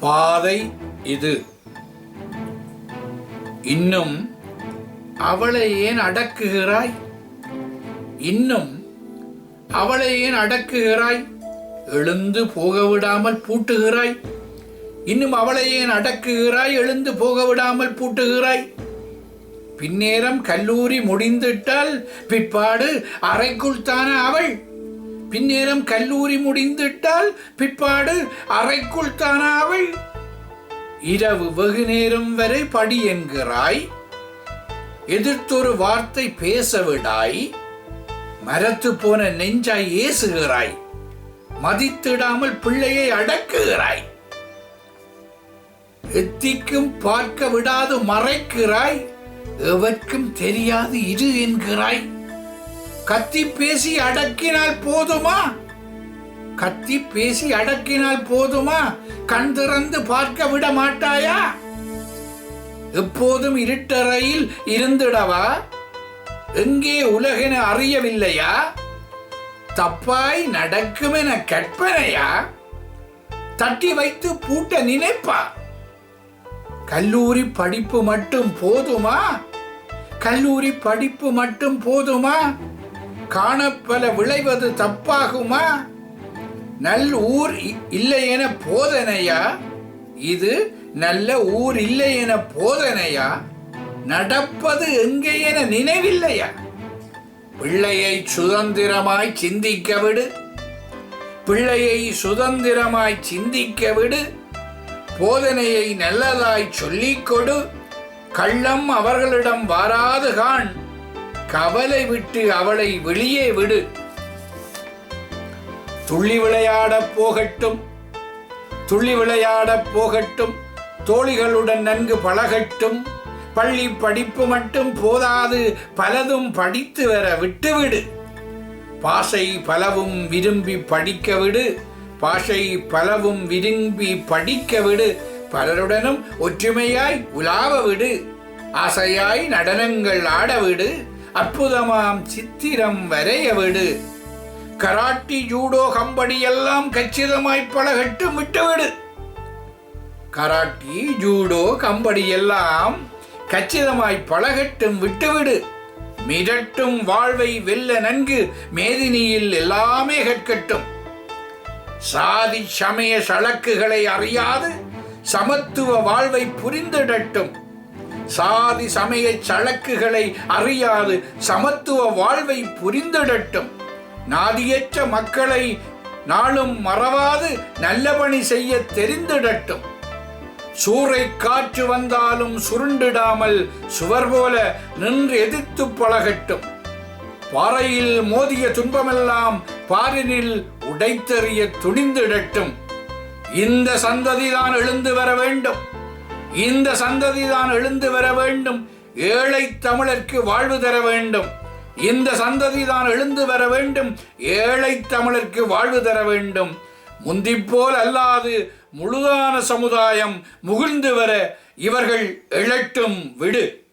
பாதை இது. இன்னும் அவளை ஏன் அடக்குகிறாய்? இன்னும் அவளை ஏன் அடக்குகிறாய்? எழுந்து போக விடாமல் பூட்டுகிறாய்? இன்னும் அவளை ஏன் அடக்குகிறாய்? எழுந்து போக விடாமல் பூட்டுகிறாய்? பின்னேரம் கல்லூரி முடிந்துட்டால் பிற்பாடு அறைக்குள் தானே அவள். பின்னேரம் கல்லூரி முடிந்துட்டால் பிற்பாடு அறைக்குள் தானே அவள். இரவு வெகு நேரம் வரை படி என்கிறாய். எதிர்த்தொரு வார்த்தை பேச விடாய் மரத்து போன நெஞ்சாய் ஏசுகிறாய். மதித்திடாமல் பிள்ளையை அடக்குகிறாய். எத்திக்கும் பார்க்க விடாது மறைக்கிறாய். எவர்க்கும் தெரியாது இரு என்கிறாய். கத்தி பேசி அடக்கினால் போதுமா? கத்தி பேசி அடக்கினால் போதுமா? கண் திறந்து பார்க்க விட மாட்டாயா? எப்போதும் இருட்டறையில் இருந்திடவா? எங்கே உலகென அறியவில்லையா? தப்பாய் நடக்குமென கற்பனையா? தட்டி வைத்து பூட்ட நினைப்பா? கல்லூரி படிப்பு மட்டும் போதுமா? கல்லூரி படிப்பு மட்டும் போதுமா? காணப்பல விளைவது தப்பாகுமா? நல் ஊர் இ- இல்லை என போதனையா? இது நல்ல ஊர் இல்லை என போதனையா? நடப்பது எங்கே என நினைவில்லையா? பிள்ளையை சுதந்திரமாய் சிந்திக்க விடு. பிள்ளையை சுதந்திரமாய் சிந்திக்க விடு. போதனையை நல்லதாய் சொல்லிக் கொடு. கள்ளம் அவர்களிடம் வாராது காண். கவலை விட்டு அவளை வெளியே விடு. துள்ளி விளையாடப் போகட்டும். துள்ளி விளையாடப் போகட்டும். தோழிகளுடன் நன்கு பழகட்டும். பள்ளி படிப்பு மட்டும் போதாது பலதும் படித்து வர விட்டுவிடு. பாசை பலவும் விரும்பி படிக்க விடு. பாஷை பலவும் விரும்பி படிக்க விடு பலருடனும் ஒற்றுமையாய் உலாவ விடு ஆசையாய் நடனங்கள் ஆட விடு அற்புதமாம் சித்திரம் வரைய விடு கராட்டி ஜூடோ கம்படி எல்லாம் கச்சிதமாய் பழகட்டும் விட்டுவிடு. கராட்டி ஜூடோ கம்படி எல்லாம் கச்சிதமாய் பழகட்டும் விட்டுவிடு. மிரட்டும் வாழ்வை வெல்ல நன்கு மேதினியில் எல்லாமே கற்கட்டும். சாதி சமய சழக்குகளை அறியாது சமத்துவ வாழ்வை புரிந்திடட்டும். சாதி சமய சழக்குகளை அறியாது சமத்துவ வாழ்வை புரிந்திடட்டும். நாதியற்ற மக்களை நாளும் மறவாது நல்ல பணி செய்ய தெரிந்திடட்டும். சூறை காற்று வந்தாலும் சுருண்டிடாமல் சுவர் போல நின்று எதிர்த்து பழகட்டும். பாறையில் மோதிய துன்பமெல்லாம் பாரினில் உடைத்தெறிய துணிந்திடட்டும். இந்த சந்ததிதான் எழுந்து வர வேண்டும். இந்த சந்ததிதான் எழுந்து வர வேண்டும். ஏழை தமிழர்க்கு வாழ்வு தர வேண்டும். இந்த சந்ததிதான் எழுந்து வர வேண்டும். ஏழை தமிழர்க்கு வாழ்வு தர வேண்டும். முந்திப்போல் அல்லாது முழுதான சமுதாயம் முகிழ்ந்து வர இவர்கள் எழட்டும் விடு.